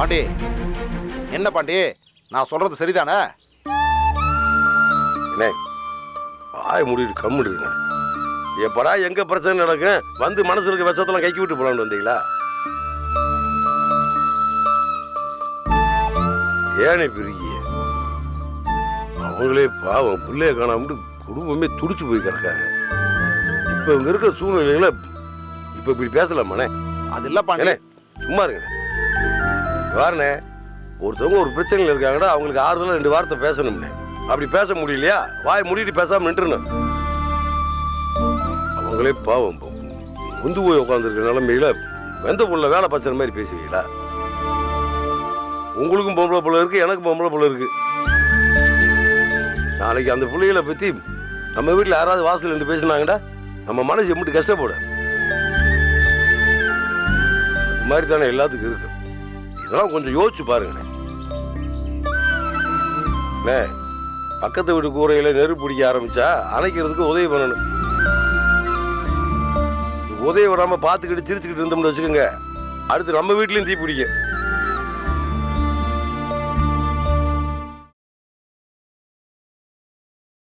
பாண்டி. என்ன பாண்டி? நான் சொல்றது சரிதானே? வாய முடிட்டு கம்முடுங்க எப்படா எங்க பிரச்சனை நடக்கும்? வந்து மனசுல இருக்க விஷத்தெல்லாம் கைக்கி விட்டு போலான்னு வந்தீங்களா? ஏனே பிரிக்கிய அவங்களே பாவம் பிள்ளைய காணாமட்டு குடும்பமே துடிச்சு போய் கிடக்காங்க. இப்ப இவங்க இருக்கிற சூழ்நிலைகளை இப்ப இப்படி பேசலாமாண்ணே? அது இல்ல பாண்டி. சும்மா இருங்க வாரணே ஒருத்தவங்க ஒரு பிரச்சனையில் இருக்காங்கடா அவங்களுக்கு ஆறுதலாக ரெண்டு வார்த்தை பேசணும்னே அப்படி பேச முடியலையா? வாய் முடிட்டு பேசாமல் நின்றுணும் அவங்களே பாவம் முந்து போய் உட்காந்துருக்க நிலைமையில வெந்த புள்ள வேலை பச்சுற மாதிரி பேசுவீங்களா? உங்களுக்கும் பொம்பளை புள்ள இருக்கு எனக்கும் பொம்பளை புள்ள இருக்கு. நாளைக்கு அந்த பிள்ளைகளை பற்றி நம்ம வீட்டில் யாராவது வாசல் நின்று பேசினாங்கடா நம்ம மனசு எப்படி கஷ்டப்படும். மாதிரி தானே எல்லாத்துக்கும் இருக்கு. இதெல்லாம் கொஞ்சம் யோசிச்சு பாருங்கண்ணே பக்கத்து வீட்டு கூரையில் நெருப்பு பிடிக்க ஆரம்பிச்சா அணைக்கிறதுக்கு உதவி பண்ணணும். உதவி வராமல் பார்த்துக்கிட்டு சிரிச்சுக்கிட்டு இருந்தோம்னு வச்சுக்கோங்க. அடுத்து நம்ம வீட்லேயும் தீ பிடிக்கும்.